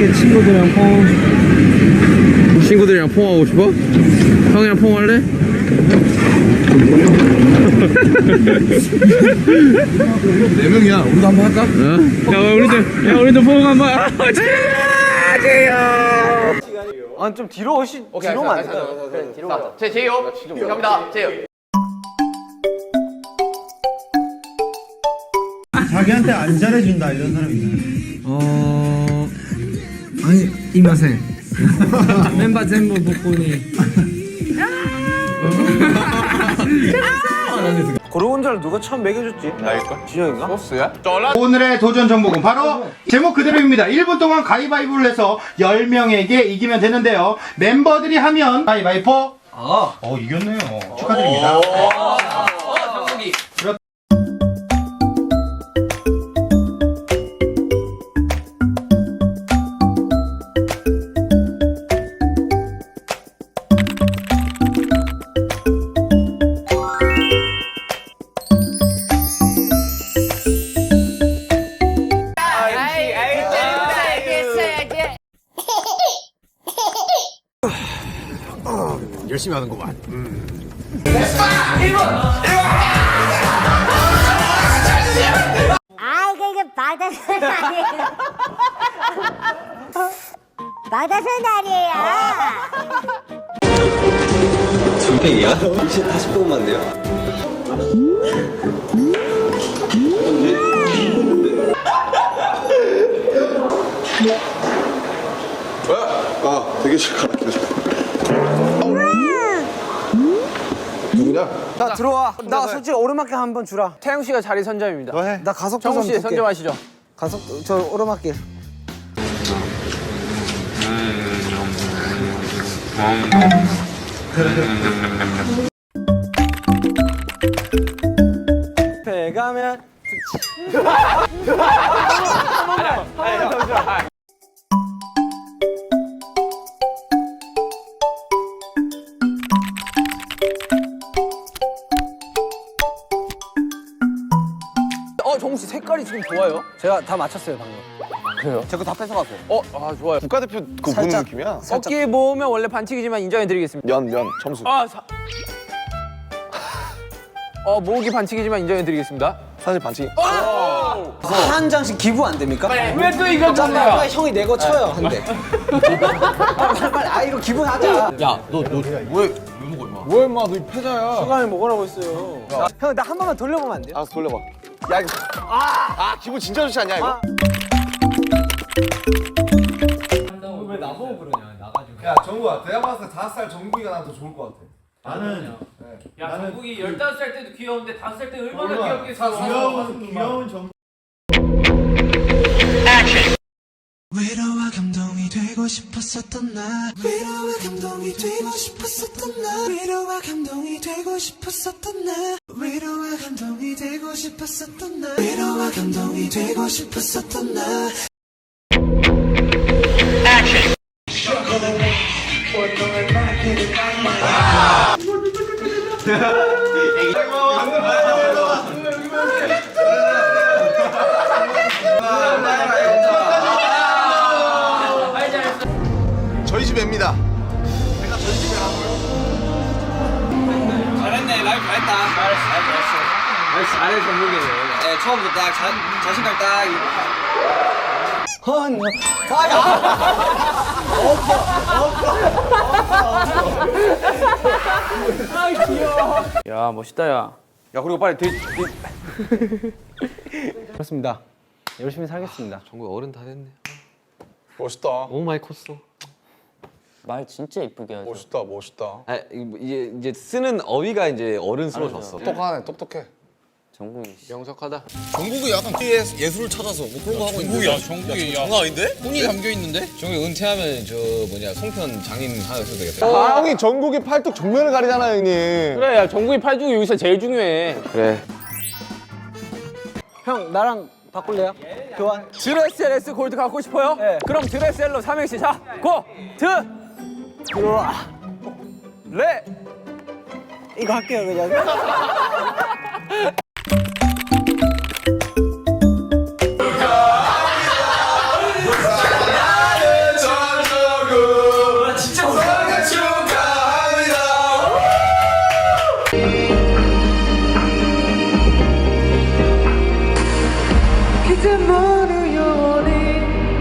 이렇게 친구들이랑 포옹 친구들이랑 포옹하고 싶어? 형이랑 포옹할래? 네 명이야. 우리도 한번 할까? 어? 야 우리도 야 우리도 포옹 한번 아좀 뒤로 오시 뒤로만 안 될까요? 그래 뒤로 가제 제이홉 갑니다 제이홉 자기한테 안 잘해준다 이런 사람 있나요? 어 아니 이마생 멤버 전부 복분이 고르곤졸라 누가 처음 먹여줬지? 나일걸? 진영인가? 소스야? 오늘의 도전 정보는 바로 제목 그대로입니다. 1분 동안 가위바위보를 해서 10명에게 이기면 되는데요. 멤버들이 하면 가위바위보. 어, 이겼네요. 축하드립니다. 열심히 하는구만. 아 이게 이게 바다선 아니에요 바다선 아니에요 팬이야? 이제 다시 뽑으면 안 돼요? 아, 되게 싫다. 나 들어와 나 솔직히 오르막길 한 번 주라 태영 씨가 자리 선점입니다 너 해. 나 가속도 정우 좀 씨 볼게 선점하시죠 가속도 저 오르막길 배 가면 어 정우 씨 색깔이 지금 좋아요 제가 다 맞췄어요 방금 그래요? 제 거 다 뺏어갔어요 어 아 좋아요 국가대표 그 보는 살짝. 느낌이야. 어깨 모으면 원래 반칙이지만 인정해드리겠습니다 면, 면, 점수. 아 사... 어 모으기 반칙이지만 인정해드리겠습니다 사실 반칙. 한 장씩 기부 안 됩니까? 왜 또 이거 빨리 잖아요 빨리 형이 내 거 쳐요 한 대 빨리 빨리 아 이거 기부하자 뭐야, 임마, 너이 패자야. 시간을 먹으라고 했어요 형나 한 번만 돌려보면 안 돼요? 아, 돌려봐. 야, 이거. 아, 아, 기분 진짜 좋지 않냐, 이거? 야 정국아 내가 봤을 때 5살 정국이가 나한테 좋을 것 같아 나는 야, 정국이 15살 때도 귀여운데 5살 때 얼마나 얼마나 귀엽겠어. 귀여운 귀여운 정. 위로와 감동이 되고 싶었었던 나. 위로와 감동이 되고 싶었었던 나. 위로와 감동이 되고 싶었었던 나. 위로와 감동이 되고 싶었었던 나. 위로와 감동이 되고 싶었었던 나. 저희 잘했다. 잘했어. 잘했어. 잘해 정국이네 네, 처음부터 딱 자, 자신감 딱헌야 멋있다 야. 야 그리고 빨리 돼, 그렇습니다. 열심히 살겠습니다. 정국 어른 다 됐네. 멋있다. 너무 많이 컸어 말 진짜 이쁘게 하죠. 멋있다, 멋있다. 아 이거 이제 이제 쓰는 어휘가 이제 어른스러워졌어 똑똑하네, 똑똑해. 정국이 씨. 명석하다 정국이 약간 예, 예술을 찾아서 뭐 그런 거 하고 있는데. 정국이야, 정국이. 장난 아닌데? 혼이 담겨 있는데? 정국 은퇴하면 저 뭐냐 송편 장인 하나 써도 되겠다 아, 형이 정국이 팔뚝 정면을 가리잖아요, 형님. 그래 야 정국이 팔뚝이 여기서 제일 중요해 그래 형 나랑 바꿀래요? 교환 드레스LS 골드 갖고 싶어요? 네. 그럼 드레스L로 삼행시 자 고! 드! 이거 레. 네. 이거 할게요 그냥.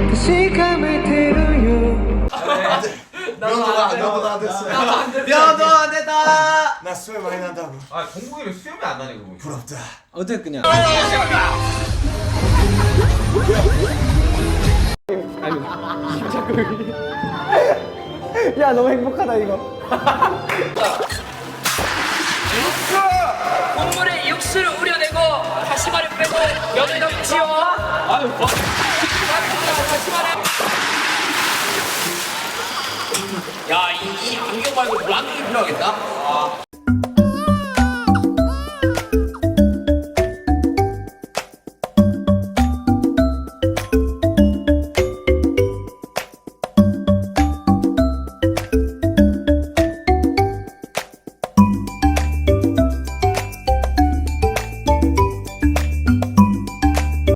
그 시간을 들으려 너도 안 됐어. 안 됐다. 나 수염 많이 난다고. 아 정국이는 수염이 안 나네 그거. 부럽다. 어때 그냥? 야 너무 행복하다 이거. 국물에 육수를 우려내고 다시마를 빼고 면을 넣지요. 아유 뭐. 다시마를. 야 이 이 안경 말고 물 안경이 필요하겠다.